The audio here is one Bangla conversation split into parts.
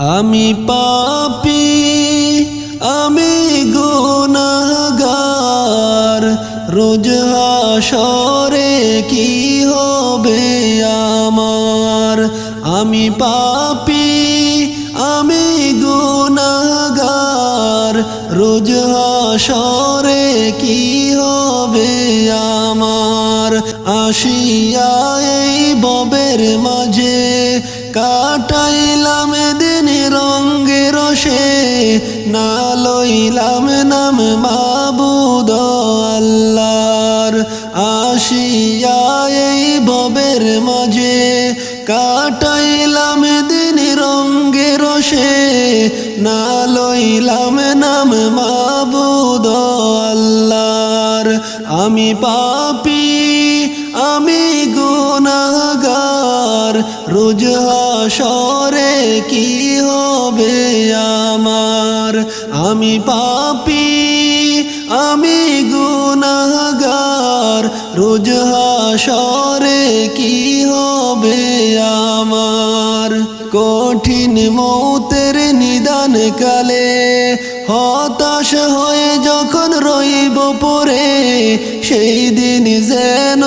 আমি পাপি, আমি গুনাহগার। রোজ হাসরে কি হবে আমার? আমি পাপি, আমি গুনাহগার। রোজ হাসরে কি হবে আমার? আসিয়া এই ববের মাঝে না লইলাম নাম মাবুদ আল্লাহর আসিয়া এই ববের মাঝে। কাটাইলাম দিন রঙ্গে রসে। না লইলাম নাম মাবুদ আল্লাহর। আমি পাপি, আমি গুনাহগার। রোজ হাসরে কি হবে আমার আমি পাপি, আমি গুনাগার রোজ হাসরে কি হবে আমার? কঠিন মৌতের নিদান কালে হতাশ হয়ে যখন রইব পরে, সেই দিন যেন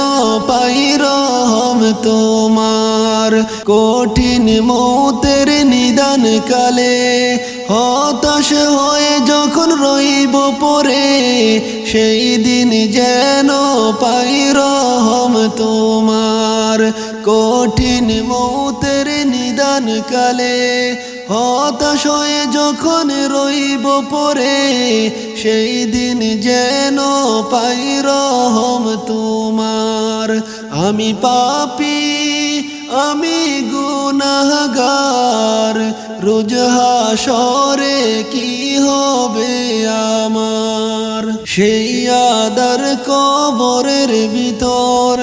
পাই রহম তোমার। কঠিন মৌতের নিদান কালে হতাশ হয়ে যখন রইব পরে, সেই দিন যেন পাই রহম তোমার। কঠিন মৌতের নিদান কালে হতাশ হয়ে যখন রইব পরে, সেই দিন যেন পাই রহম তোমার। আমি পাপি, আমি গুনাহগার রোজ হাসরে কি হবে আমার? সেই আদার কবরের ভিতর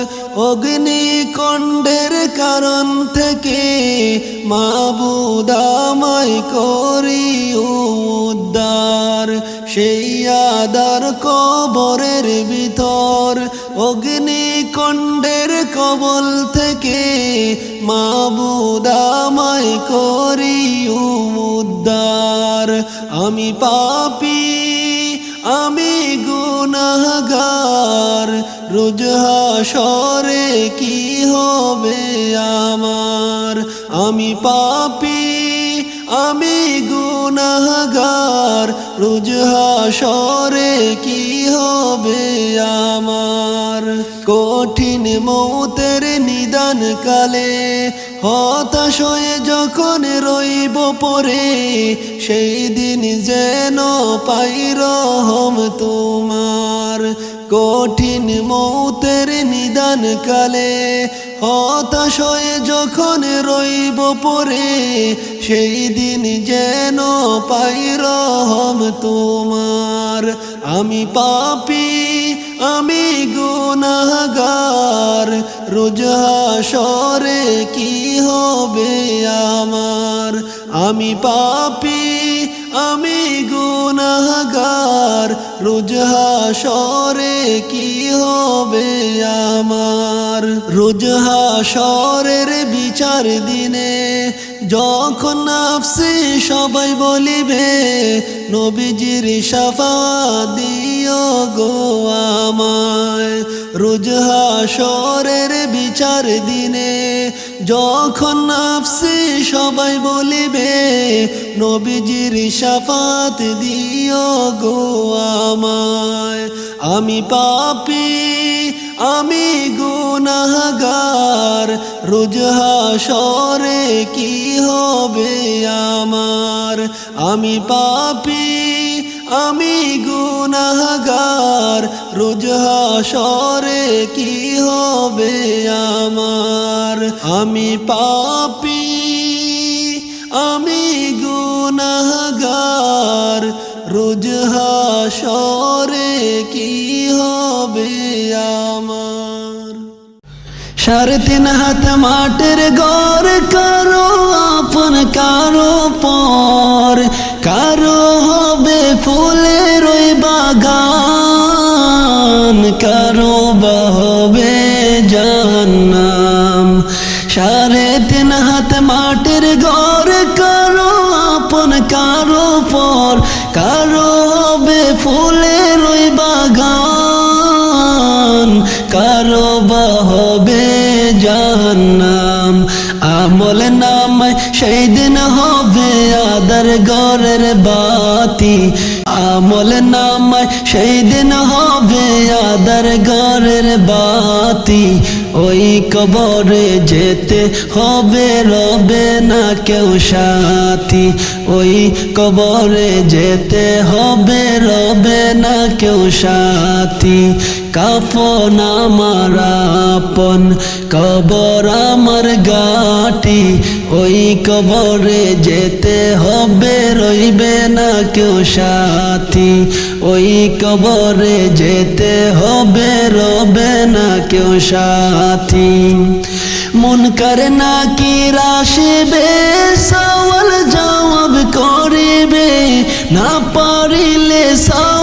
অগ্নিকণ্ডের কারণ থেকে মাবুদামাই করি উদ্ধার। সেই আদার কবরের ভিতর অগ্নিকণ্ডের কবল থেকে মাবুদামাই করি উদ্ধার। আমি পাপি, আমি গুনাহগার। রোজ হাসরে কি হবে আমার? আমি পাপি, আমি গুনাহগার। রোজ হাসরে কি হবে আমার? কঠিন মৌতের নিদান কালে হতাশ হয়ে যখন রইব পরে, সেই দিন যেন পাই রহম তোমার। কঠিন মৌতের নিদান কালে হতাশ হয়ে যখন রইব পরে, সেই দিন যেন পাই রহম তোমার। আমি পাপি, আমি গুনাহগার রোজ হাসরে কি হবে আমার? আমি পাপি, আমি গুনাহগার। রোজ হাসরে কি হবে আমার? রোজ হাসরের বিচার দিনে যখন নাফসি সবাই বলিবে, নবীজির সাফা দিও গো আমায়। রোজ হাসরের বিচার দিনে যখন নাফসি সবাই বলিবে, নবীজির সাফাত দিও গো আমায়। আমি পাপি আমি গুনাহগার, রোজ হাসরে কি হবে আমার? আমি পাপি, আমি গুনাহগার, রোজ হাসরে কি হবে আমার? আমি পাপি, আমি গুনাহগার রোজ কি হবে আমার? সাড়ে তিন হাত মাটির গর করো আপন কারও পর সেই দিন হবে আদার গরের বাতি। ওই কবরে যেতে হবে রবে না কেউ সাথী। ওই কবরে যেতে হবে রবে না কেউ সাথী। কাফন আমার আপন, কবর আমার গাটি ওই কবরে যেতে হবে, রইবে না কেউ সাথী। ওই কবরে যেতে হবে, রবে না কেউ সাথী। মন করে না কি রাশিবে সওয়াল জবাব করিবে। না পারিলে সওয়াল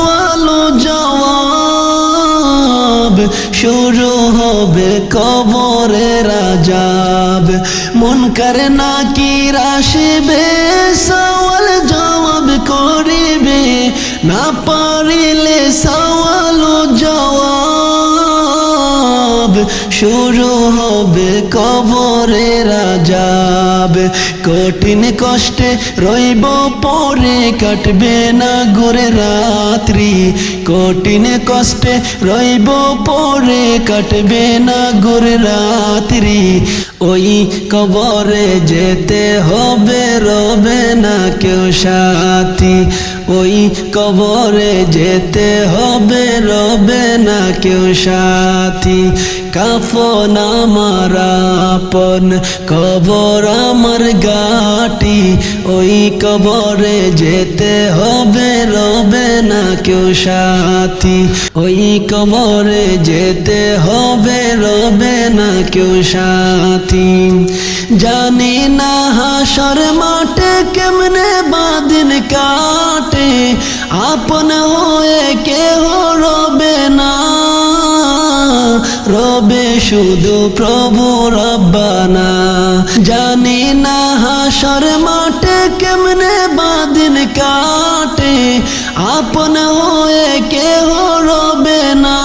শুরু হবে কবরে রাজাব। মন করে না কি রাশিবে, সওয়াল জবাব করিবে। না পারিলে সওয়াল জবাব, শুরু হবে কবরে রাজাব। কঠিন কষ্টে রইব পরে কাটবে না ঘুরে রাত্রি। কঠিন কষ্টে রইব পরে কাটবে না ঘুরে রাত্রি। ওই কবরে যেতে হবে রবে না কেউ সাথী। ওই কবরে যেতে হবে রবে না কেউ সাথী। কাফন আমার আপন কবর আমার গাটি ওই কবরে যেতে হবে রবে না কেউ সাথী। ওই কবরে যেতে হবে রবে না কেউ সাথী। জানি না হাসর মাঠে কেমনে বাদিন কাটে, আপন হয়ে কেহ রবে না রবে শুধু প্রভু রব্বানা। জানি না হাসর মাঠে কেমনে বাদিন কাটে। আপন হয়ে কেহ রবে না।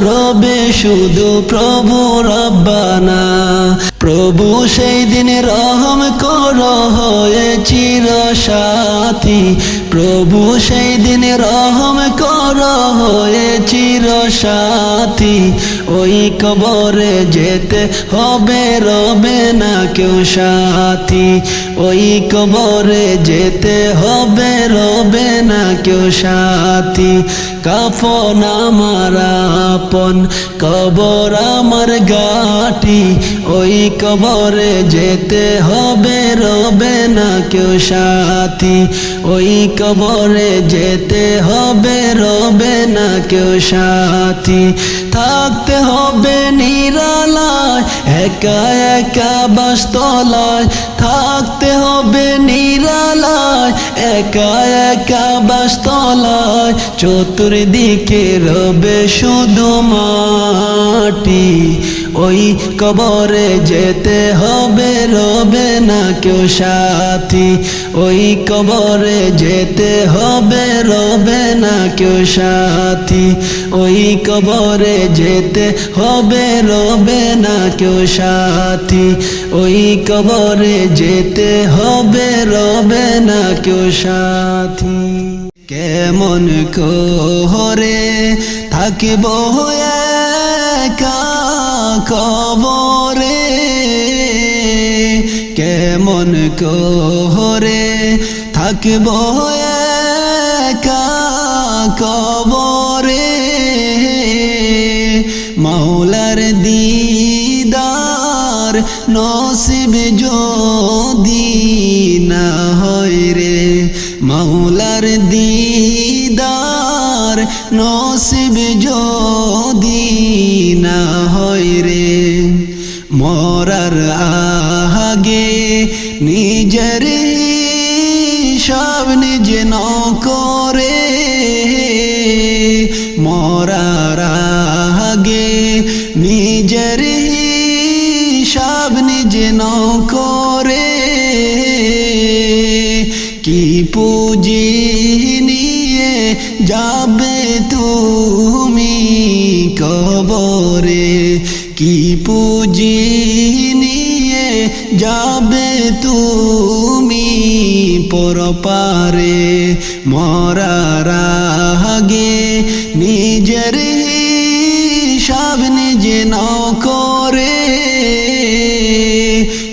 রবে শুধু প্রভু রব্বানা। প্রভু সেই দিন রহম কর হয়ে চির সাথী প্রভু, সেই দিন রহম কর হয়ে চির সাথী ওই কবরে যেতে হবে রবে না কেউ সাথী। ওই কবরে যেতে হবে রবে না কেউ সাথী। কাফন আমার আপন, কবর আমার গাটি ওই কবরে যেতে হবে রবে না কেউ সাথী। ওই কবরে যেতে হবে রবে না কেউ সাথী। থাকতে হবে নিরালায়, একা একা বাসতলায়। থাকতে হবে নিরালায়, একা একা বাসতলায়। চতুর্দিকে রবে শুধু মাটি। ওই কবরে যেতে হবে রবে না কেউ সাথী। ওই কবরে যেতে হবে রবে না কেউ সাথী। ওই কবরে যেতে হবে রবে না কেউ সাথী। ওই কবরে যেতে হবে রবে না কেউ সাথী। কেমন কোহরে থাকিব একা কবরে? কেমন কোহরে থাকিব একা কবরে? মৌলার দিদার নসিব যদি নসিব যদি না হয় রে, মরার আগে নিজের সব নিজ ন করে মরার আগে নিজের সব নিজ ন করে কি পুঁজি কি পুঁজি নিয়ে যাবে তুমি পরপারে? মরার আগে নিজের হিসাব নিজে নাও করে।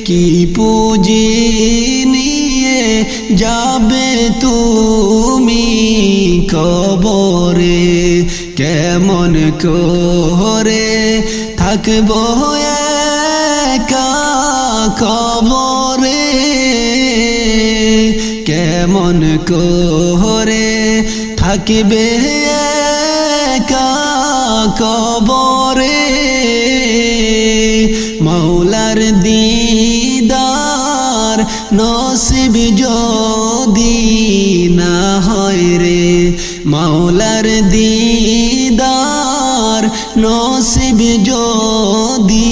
কি পুঁজি নিয়ে যাবে তুমি কবরে? কেমন করে থাকব একা কবরে। কেমন করে থাকবে কবরে? মৌলার দিদার নসিব যদি না হয় রে মৌলার দিদার নসিব যদি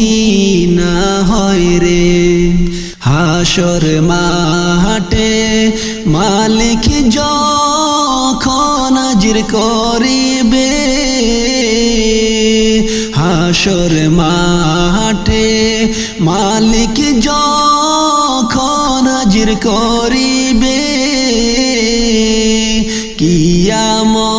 না হয় রে, হাসর মাহাটে মালিক যখন হাজির করিবে, হাসর মাঠে মালিক যখন হাজির করিবে কিয়ামল নিয়ে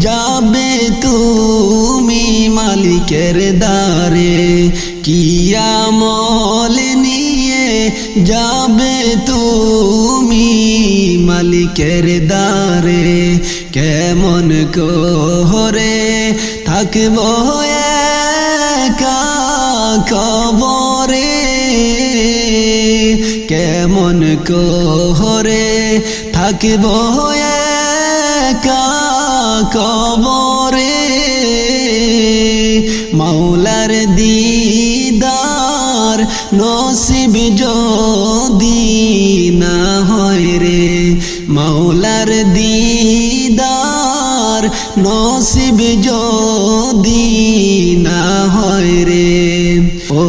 যাবে তুমি মালিকের দ্বারে। কিয়ামল নিয়ে যাবে তুমি মালিকের দ্বারে। কেমন করে থাকব কবরে। কেমন করে থাকব একা কবরে, মাওলার দিদার নসিব যদি না হয় রে, মাওলার দিদার নসিব যদি না হয় রে। ও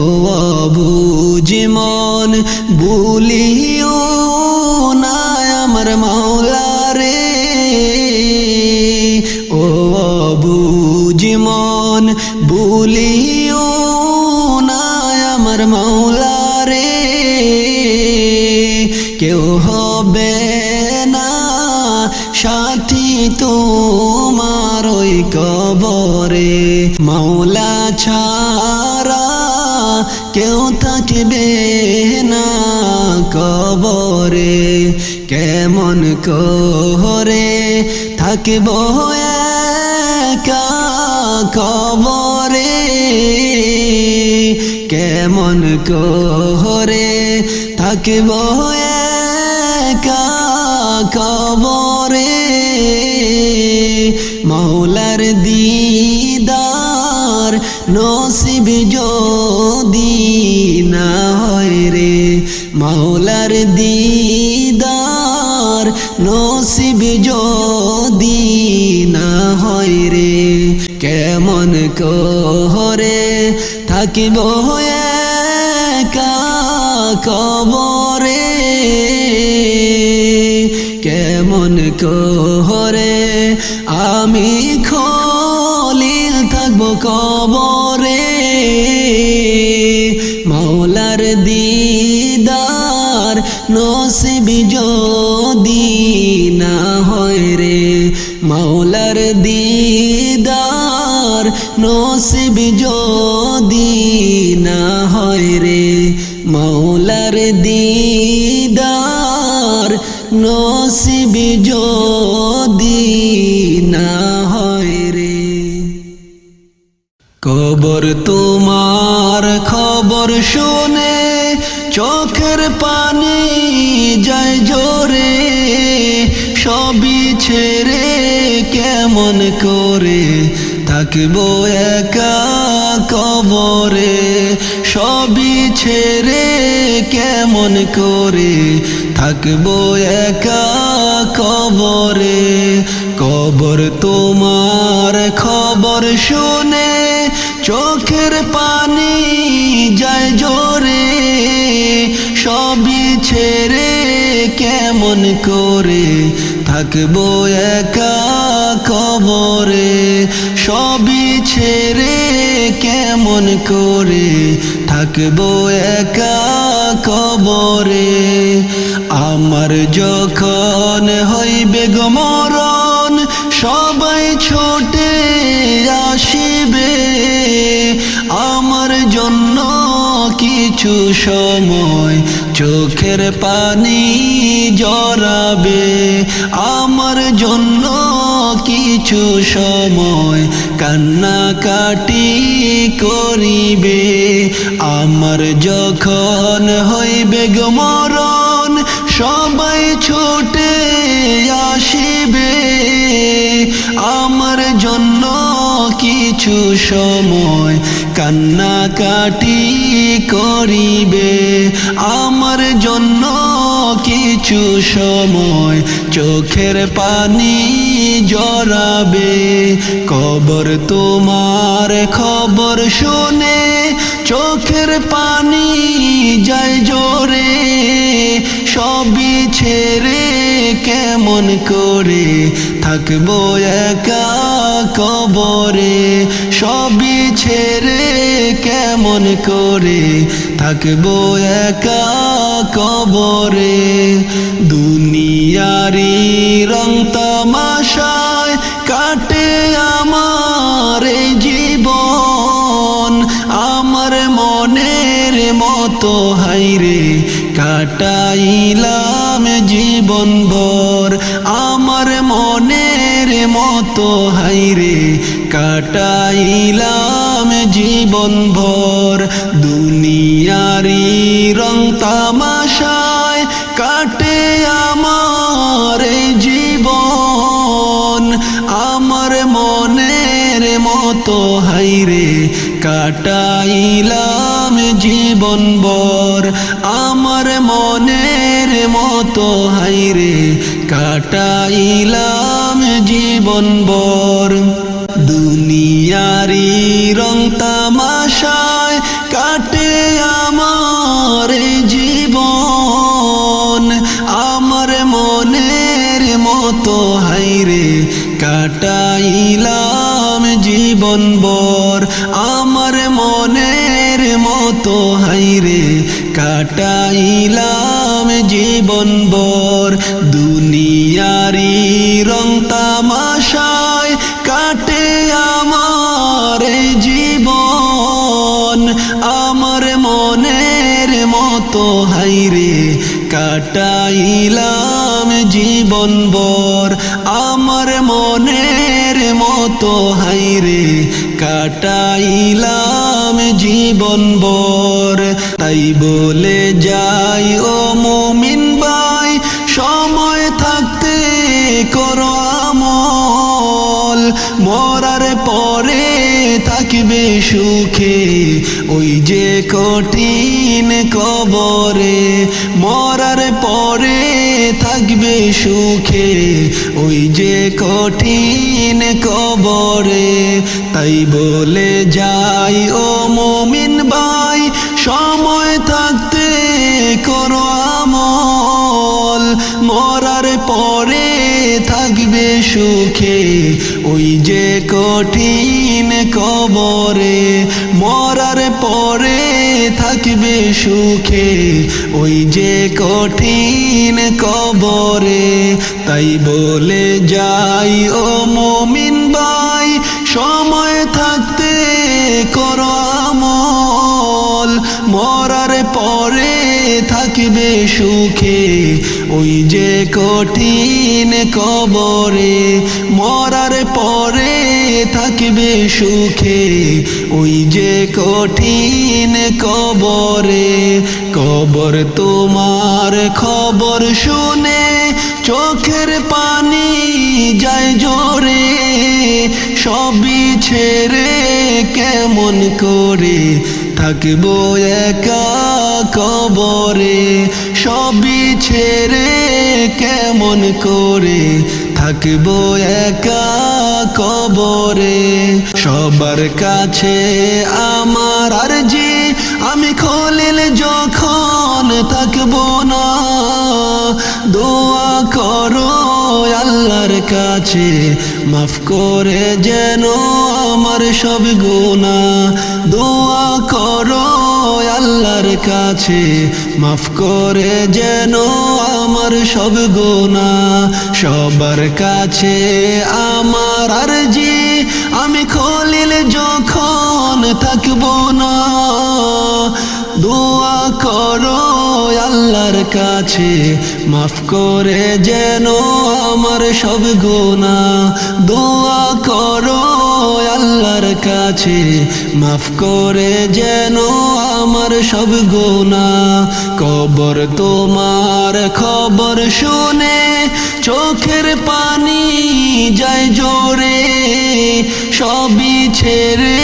বুঝ মন ভুলিও কবরে মাওলা ছাড়া কেউ থাকবে না কবরে। কেমন করে থাকব কবরে? কেমন করে থাকব কবরে? মৌলার দিদার নসিব যদি না হয় রে, মৌলার দিদার নসিব যদি না হয় রে, কেমন করে থাকিব একা কবরে? কেমন করে আমি খলিল থাকব কবরে। মৌলার দিদার নসিব যদি না হয় রে মৌলার দিদার নসিব যদি না হয় রে মৌলার দিদার নসিব যদি না হয় রে। কবর তোমার খবর শুনে চোখের পানি যায় জোরে সবই ছেড়ে কেমন করে থাকব একা কবরে, সবই ছেড়ে কেমন করে থাকব একা কবরে। কবর তোমার খবর শুনে চোখের পানি যায় জোরে। সবই ছেড়ে কেমন করে? থাকব একা কবরে। সবই ছেড়ে কেমন করে থাকব একা কবরে? আমার যখন হইবে গো মরণ, সবাই ছোটে আসিবে। আমার জন্য কিছু সময় চোখের পানি জরাবে আমার জন্য কিছু সময় কান্নাকাটি করিবে। আমার যখন হইবে গো মরণ, সবাই ছোটে আসিবে। আমার জন্য কিছু সময় কান্নাকাটি করিবে। আমার জন্য কিছু সময় চোখের পানি জরাবে কবর তোমার খবর শুনে চোখের পানি যায় জোরে। সবই ছেড়ে কেমন করে থাকব একা কবরে? সবই ছেড়ে কেমন করে থাকব একা কবরে। দুনিয়ারি রং তামাশায় কাটে আমার জীবন। আমার মনের মতো হাইরে কাটাইলাম জীবন ভর আমার মনের মতো হাইরে কাটাইলাম জীবন ভর। দুনিয়ারি রং তামাশায় কাটে আমার জীবন। আমার মনের মতো হাইরে কাটাইলাম জীবন বর আমার মনের মতো হাইরে কাটাইলাম জীবন বর দুনিয়ারি রং তামাশায় কাটে আমার জীবন। আমার মনের মতো হাইরে কাটাইলাম জীবন বর আমার মনের মতো হাইরে কাটাইলাম জীবন বর দুনিয়ারি রং তামাশায় মতো হাইরে কাটাইলাম জীবন বর আমার মনের মতো হাইরে কাটাইলাম জীবন বর তাই বলে যাই, ও মুমিন ভাই, সময় থাকতে করো আমল। থাকবে সুখে। ওই যে কঠিন কবরে মরার পরে থাকবে সুখে। ওই যে কঠিন কবরে তাই বলে যাই, ও মুমিন ভাই, সময় থাকতে করো আমল। মরার পরে সুখে, ওই যে কঠিন কবরে মরার পরে থাকবে সুখে, ওই যে কঠিন কবরে, তাই বলে যাই, ও মমিন ভাই, সময় থাকতে করো আমল। মরার পরে থাকবে সুখে, ওই যে কঠিন কবরে। মরার পরে থাকবে সুখে, ওই যে কঠিন কবরে। কবর তোমার খবর শুনে চোখের পানি যায় জোরে, সবই ছেড়ে কেমন করে থাকব একা কবরে, সবই ছেড়ে কেমন করে? থাকব একা কবরে, সবার কাছে আমার আর আমি খলিল যখন থাকব না। দোয়া করো আল্লাহর কাছে, মাফ করে যেন আমার সব গুণা দোয়া করো আল্লাহর কাছে, মাফ করে যেন আমার সব গোনা সবার কাছে আমার আরজি, আমি খলিল যখন থাকব না। দোয়া করো আল্লাহর কাছে, মাফ করে যেন আমার সব গোনা দোয়া করো আল্লাহর কাছে, মাফ করে যেন আমার সব গোনা কবর তোমার খবর শুনে চোখের পানি যায় জোরে, সবই ছেড়ে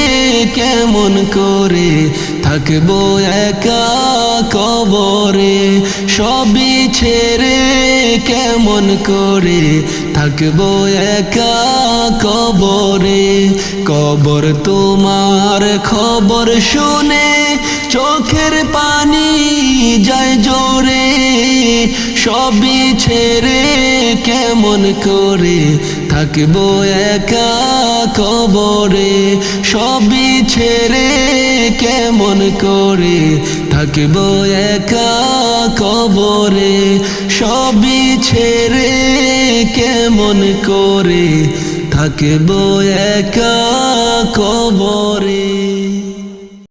কেমন করে থাকব একা কবরে, সবই ছেড়ে কেমন করে? থাকব একা কবরে, কবর তোমার খবর শুনে চোখের পানি যায় জোরে। সবই ছেড়ে কেমন করে? থাকব একা কবরে, সবই ছেড়ে কেমন করে? থাকব একা কবরে, সবই ছেড়ে কেমন করে? থাকব একা কবরে।